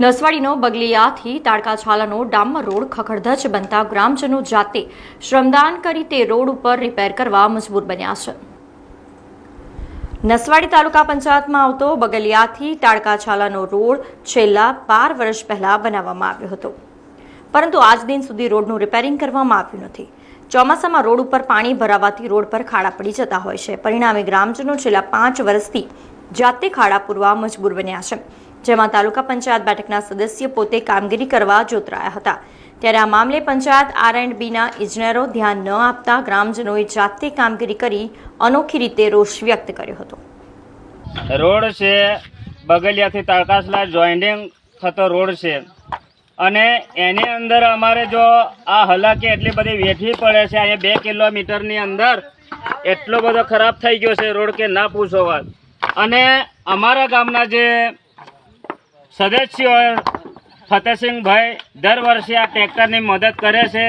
નસવાડીનો બગલિયાથી તાડકા છાલાનો ડામર રોડ ખખડધજ બનતા ગ્રામજનો જાતે શ્રમદાન કરી તે રોડ ઉપર રિપેર કરવા મજબૂર બન્યા છે. નસવાડી તાલુકા પંચાયતમાં આવતો બગલિયાથી તાડકા છાલાનો રોડ છેલ્લા બાર વર્ષ પહેલા બનાવવામાં આવ્યો હતો. પરંતુ આજ દિન સુધી રોડનું રિપેરિંગ કરવામાં આવ્યું નથી. ચોમાસામાં રોડ ઉપર પાણી ભરાવાથી રોડ પર ખાડા પડી જતા હોય છે. પરિણામે ગ્રામજનો છેલ્લા પાંચ વર્ષથી જાતે ખાડા પૂરવા મજબૂર બન્યા છે. જેમાં તાલુકા પંચાયત બેઠકના સદસ્ય પોતે કામગીરી કરવા જોતરાયા હતા. ત્યારે આ મામલે પંચાયત આર એન્ડ બીના ઇજનેરો ધ્યાન ન આપતા ગ્રામજનોએ જાતે કામગીરી કરી અનોખી રીતે રોષ વ્યક્ત કર્યો હતો. રોડ છે, બગલિયાથી તળકાસલા જોઈન્ડિંગ થતો રોડ છે. અને એની અંદર અમારે જો આ હલાકી એટલી બધી વેઠવી પડે છે, અહીંયા બે કિલોમીટરની અંદર, એટલો બધો ખરાબ થઈ ગયો છે રોડ કે ના પૂછો વાત. અને અમારા ગામના જે સદસ્યો ફતેસિંહભાઈ, દર વર્ષે આ ટ્રેક્ટરની મદદ કરે છે.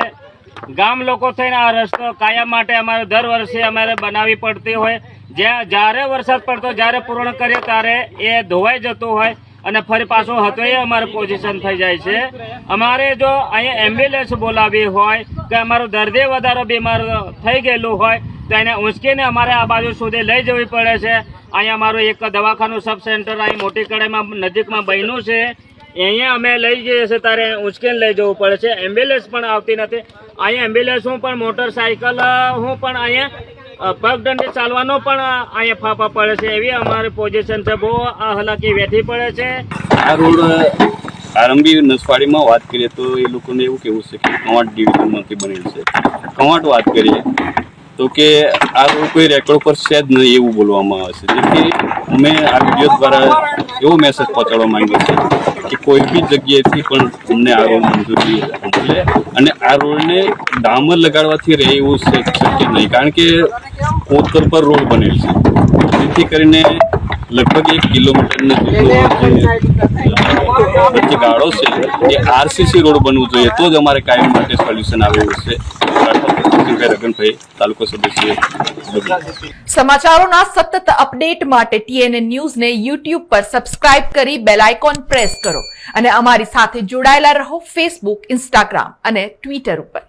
ગામ લોકો થઈને આ રસ્તો કાયમ માટે અમારે દર વર્ષે અમારે બનાવવી પડતી હોય. જ્યાં જ્યારે વરસાદ પડતો, જ્યારે પૂર્ણ કરીએ, ત્યારે એ ધોવાઈ જતું હોય અને ફરી પાછું હતો એ અમારું પોઝિશન થઈ જાય છે. અમારે જો અહીંયા એમ્બ્યુલન્સ બોલાવી હોય, કે અમારું દર્દી વધારો બીમાર થઈ ગયેલું હોય, તો એને ઉંચકીને અમારે આ બાજુ સુધી લઈ જવી પડે છે. અહીંયા અમારું એક દવાખાનું સબ સેન્ટર અહીં મોટી કડાઈમાં નજીકમાં બન્યું છે. અહીંયા અમે લઈ જઈએ છીએ ત્યારે ઉંચકીને લઈ જવું પડે છે. એમ્બ્યુલન્સ પણ આવતી નથી. અહીંયા એમ્બ્યુલન્સ હું પણ મોટરસાયકલ હું પણ અહીંયા પગદંડી ચાલવાનો પણ અહીંયા ફાફા પડે છે. એવી અમારી પોઝિશન છે. બહુ આ હલાકી વેઠી પડે છે. આ રોડ આરંભી નસવાડીમાં વાત કરીએ તો એ લોકોને એવું કેવું છે કે કવાંટ ડિવિઝનમાંથી બનેલ છે. કવાંટ વાત કરીએ. તો કે આ કોઈ રેકોર્ડ પર છે જ નહીં એવું બોલવામાં આવે છે. જેથી અમે આ વીડિયો દ્વારા એવો મેસેજ પહોંચાડવા માંગીએ છીએ કે કોઈ બી જગ્યાએથી પણ અમને આ રોડ મંજૂરી મળે અને આ રોડને ડામર લગાડવાથી રહે એવું શક્ય નહીં. કારણ કે કોતર પર રોડ બનેલ છે. જેથી કરીને લગભગ એક કિલોમીટરનો જે ગાળો છે, એ આરસીસી રોડ બનવું જોઈએ, તો જ અમારે કાયમ માટે સોલ્યુશન આવે છે. સમાચારોના સતત અપડેટ માટે ટીએનએ ન્યૂઝને યુટ્યુબ પર સબસ્ક્રાઇબ કરી બેલ આઇકોન પ્રેસ કરો અને અમારી સાથે જોડાયેલા રહો ફેસબુક ઇન્સ્ટાગ્રામ અને ટ્વિટર ઉપર.